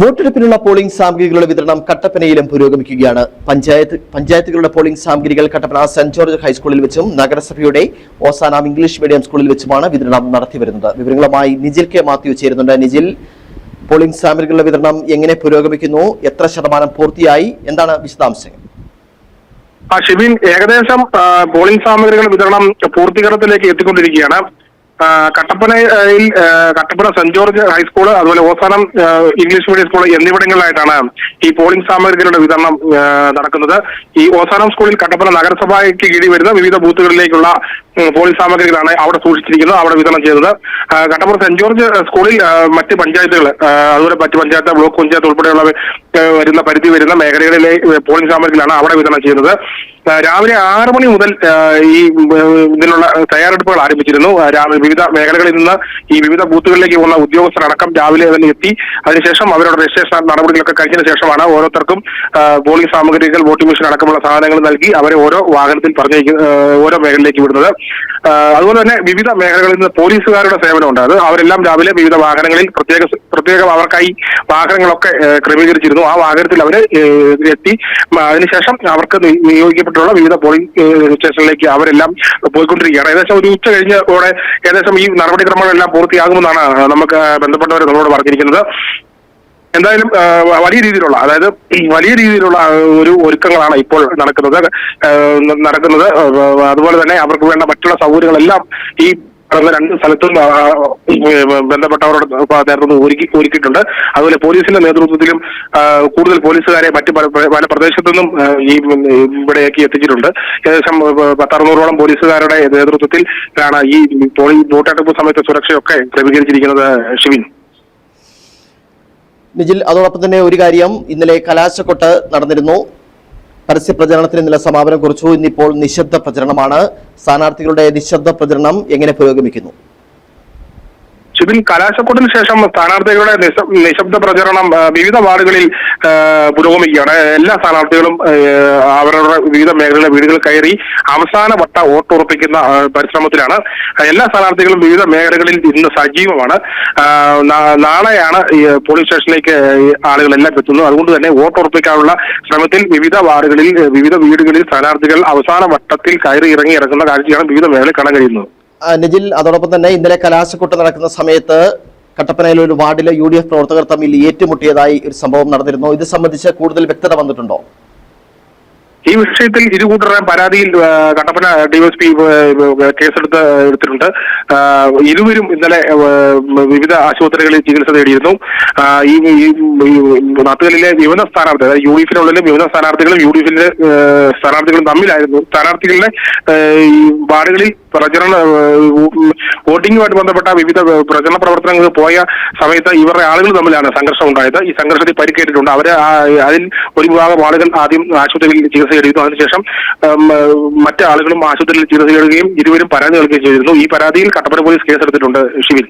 വോട്ടെടുപ്പിനുള്ള പോളിംഗ് സാമഗ്രികളുടെ വിതരണം കട്ടപ്പനയിലും പുരോഗമിക്കുകയാണ്. പഞ്ചായത്ത് പഞ്ചായത്തുകളുടെ പോളിംഗ് സാമഗ്രികൾ കട്ടപ്പന സെന്റ് ജോർജ് ഹൈസ്കൂളിൽ വെച്ചും നഗരസഭയുടെ ഓസാനാം ഇംഗ്ലീഷ് മീഡിയം സ്കൂളിൽ വെച്ചുമാണ് വിതരണം നടത്തിവരുന്നത് വിവരങ്ങളുമായി നിജിൽ കെ മാത്യു ചേരുന്നുണ്ട്. നിജിൽ പോളിംഗ് സാമഗ്രികളുടെ വിതരണം എങ്ങനെ പുരോഗമിക്കുന്നു? എത്ര ശതമാനം പൂർത്തിയായി? എന്താണ് വിശദാംശങ്ങൾ? ആ ഷിബിൻ ഏകദേശം പോളിംഗ് സാമഗ്രികളുടെ വിതരണം പൂർത്തീകരണത്തിലേക്ക് എത്തിക്കൊണ്ടിരിക്കുകയാണ്. കട്ടപ്പനയിൽ കട്ടപ്പന സെന്റ് ജോർജ് ഹൈസ്കൂൾ അതുപോലെ ഓസാനം ഇംഗ്ലീഷ് മീഡിയം സ്കൂൾ എന്നിവിടങ്ങളിലായിട്ടാണ് ഈ പോളിംഗ് സാമഗ്രികളുടെ വിതരണം നടക്കുന്നത്. ഈ ഓസാനം സ്കൂളിൽ കട്ടപ്പന നഗരസഭയ്ക്ക് കീഴിൽ വരുന്ന വിവിധ ബൂത്തുകളിലേക്കുള്ള പോളിംഗ് സാമഗ്രികളാണ് അവിടെ സൂക്ഷിച്ചിരിക്കുന്നത് അവിടെ വിതരണം ചെയ്തത് കട്ടപ്പന സെന്റ് ജോർജ് സ്കൂളിൽ മറ്റ് പഞ്ചായത്തുകൾ അതുപോലെ മറ്റ് പഞ്ചായത്ത് ബ്ലോക്ക് പഞ്ചായത്ത് ഉൾപ്പെടെയുള്ള വരുന്ന പരിധി വരുന്ന മേഖലകളിലെ പോളിംഗ് സാമഗ്രികളാണ് അവിടെ വിതരണം ചെയ്യുന്നത്. രാവിലെ ആറ് മണി മുതൽ ഈ ഇതിനുള്ള തയ്യാറെടുപ്പുകൾ ആരംഭിച്ചിരുന്നു. രാവിലെ വിവിധ മേഖലകളിൽ നിന്ന് ഈ വിവിധ ബൂത്തുകളിലേക്ക് പോകുന്ന ഉദ്യോഗസ്ഥരടക്കം രാവിലെ തന്നെ എത്തി. അതിനുശേഷം അവരുടെ രജിസ്ട്രേഷൻ നടപടികളൊക്കെ കഴിഞ്ഞതിന് ശേഷമാണ് ഓരോരുത്തർക്കും പോളിംഗ് സാമഗ്രികൾ വോട്ടിംഗ് മെഷീൻ അടക്കമുള്ള സാധനങ്ങൾ നൽകി അവരെ ഓരോ വാഹനത്തിൽ പറഞ്ഞേക്ക് ഓരോ മേഖലയിലേക്ക് വിടുന്നത്. അതുപോലെ തന്നെ വിവിധ മേഖലകളിൽ നിന്ന് പോലീസുകാരുടെ സേവനമുണ്ട്. അത് അവരെല്ലാം രാവിലെ വിവിധ വാഹനങ്ങളിൽ പ്രത്യേക പ്രത്യേകം അവർക്കായി വാഹനങ്ങളൊക്കെ ക്രമീകരിച്ചിരുന്നു. ആ വാഹനത്തിൽ അവർ എത്തി. അതിനുശേഷം അവർക്ക് നിയോഗിക്കപ്പെട്ടുള്ള വിവിധ പോളിംഗ് സ്റ്റേഷനിലേക്ക് അവരെല്ലാം പോയിക്കൊണ്ടിരിക്കുകയാണ്. ഏകദേശം ഒരു ഉച്ച കഴിഞ്ഞോടെ ഏകദേശം ഈ നടപടിക്രമങ്ങളെല്ലാം പൂർത്തിയാകുമെന്നാണ് നമുക്ക് ബന്ധപ്പെട്ടവർ നമ്മളോട് പറഞ്ഞിരിക്കുന്നത്. എന്തായാലും വലിയ രീതിയിലുള്ള അതായത് വലിയ രീതിയിലുള്ള ഒരു ഒരുക്കങ്ങളാണ് ഇപ്പോൾ നടക്കുന്നത്. നടക്കുന്നത് അതുപോലെ തന്നെ അവർക്ക് വേണ്ട മറ്റുള്ള സൗകര്യങ്ങളെല്ലാം ഈ പറഞ്ഞ രണ്ട് സ്ഥലത്തും ബന്ധപ്പെട്ടവരുടെ നേതൃത്വം ഒരുക്കി ഒരുക്കിയിട്ടുണ്ട്. അതുപോലെ പോലീസിന്റെ നേതൃത്വത്തിലും കൂടുതൽ പോലീസുകാരെ മറ്റ് പല പ്രദേശത്തു നിന്നും ഈ ഇവിടേക്ക് എത്തിച്ചിട്ടുണ്ട്. ഏകദേശം പത്തറുന്നൂറോളം പോലീസുകാരുടെ നേതൃത്വത്തിൽ ആണ് ഈ വോട്ടെടുപ്പ് സമയത്തെ സുരക്ഷയൊക്കെ ക്രമീകരിച്ചിരിക്കുന്നത് ഷിവിൻ നിജിൽ അതോടൊപ്പം തന്നെ ഒരു കാര്യം ഇന്നലെ കലാശക്കൊട്ട് നടന്നിരുന്നു. പരസ്യ പ്രചരണത്തിന് ഇന്നലെ സമാപനം കുറിച്ചു. ഇന്നിപ്പോൾ നിശബ്ദ പ്രചരണമാണ്. സ്ഥാനാർത്ഥികളുടെ നിശബ്ദ പ്രചരണം എങ്ങനെ പുരോഗമിക്കുന്നു? ഷിബിൻ കലാശക്കൊട്ടിന് ശേഷം സ്ഥാനാർത്ഥികളുടെ നിശ- നിശബ്ദ പ്രചരണം വിവിധ വാർഡുകളിൽ പുരോഗമിക്കുകയാണ്. എല്ലാ സ്ഥാനാർത്ഥികളും അവരുടെ വിവിധ മേഖലകളിലെ വീടുകൾ കയറി അവസാന വട്ട വോട്ടുറപ്പിക്കുന്ന പരിശ്രമത്തിലാണ്. എല്ലാ സ്ഥാനാർത്ഥികളും വിവിധ മേഖലകളിൽ ഇന്ന് സജീവമാണ്. നാളെയാണ് പോളിംഗ് സ്റ്റേഷനിലേക്ക് ആളുകളെല്ലാം എത്തുന്നത്. അതുകൊണ്ട് തന്നെ വോട്ടുറപ്പിക്കാനുള്ള ശ്രമത്തിൽ വിവിധ വാർഡുകളിൽ വിവിധ വീടുകളിൽ സ്ഥാനാർത്ഥികൾ അവസാന വട്ടത്തിൽ കയറി ഇറങ്ങി ഇറങ്ങുന്ന കാഴ്ചയാണ് വിവിധ മേഖലയിൽ കാണാൻ കഴിയുന്നത്. നിജിൽ അതോടൊപ്പം തന്നെ ഇന്നലെ കലാശക്കൊട്ട് നടക്കുന്ന സമയത്ത് കട്ടപ്പനയിലെ ഒരു വാർഡിലെ യു ഡി എഫ് പ്രവർത്തകർ തമ്മിൽ ഏറ്റുമുട്ടിയതായി ഒരു സംഭവം നടന്നിരുന്നു. ഇത് സംബന്ധിച്ച് കൂടുതൽ വ്യക്തത വന്നിട്ടുണ്ടോ? ഈ വിഷയത്തിൽ ഇരുകൂട്ടരുടെ പരാതിയിൽ കട്ടപ്പന ഡിവൈഎസ്പി കേസെടുത്ത് എടുത്തിട്ടുണ്ട്. ഇരുവരും ഇന്നലെ വിവിധ ആശുപത്രികളിൽ ചികിത്സ തേടിയിരുന്നു. ഈ നാട്ടുകളിലെ വിവിധ സ്ഥാനാർത്ഥികൾ അതായത് യു ഡി എഫിനുള്ളിലെ വിവിധ സ്ഥാനാർത്ഥികളും യു ഡി എഫിന്റെ സ്ഥാനാർത്ഥികളും തമ്മിലായിരുന്നു. സ്ഥാനാർത്ഥികളുടെ ഈ വാർഡുകളിൽ പ്രചരണ വോട്ടിങ്ങുമായിട്ട് ബന്ധപ്പെട്ട വിവിധ പ്രചരണ പ്രവർത്തനങ്ങൾക്ക് പോയ സമയത്ത് ഇവരുടെ ആളുകൾ തമ്മിലാണ് സംഘർഷം ഉണ്ടായത്. ഈ സംഘർഷത്തിൽ പരിക്കേറ്റിട്ടുണ്ട്. അവരെ അതിൽ ഒരു വിഭാഗം ആളുകൾ ആദ്യം ആശുപത്രിയിൽ ചികിത്സ എടുക്കുന്നു അതിനുശേഷം മറ്റു ആളുകളും ആശുപത്രിയിൽ ചികിത്സ എടുക്കുകയും ഇരുവരും പരാതി നൽകുകയും ചെയ്തിരുന്നു. ഈ പരാതിയിൽ കട്ടപ്പന പോലീസ് കേസെടുത്തിട്ടുണ്ട് ഷിവിൻ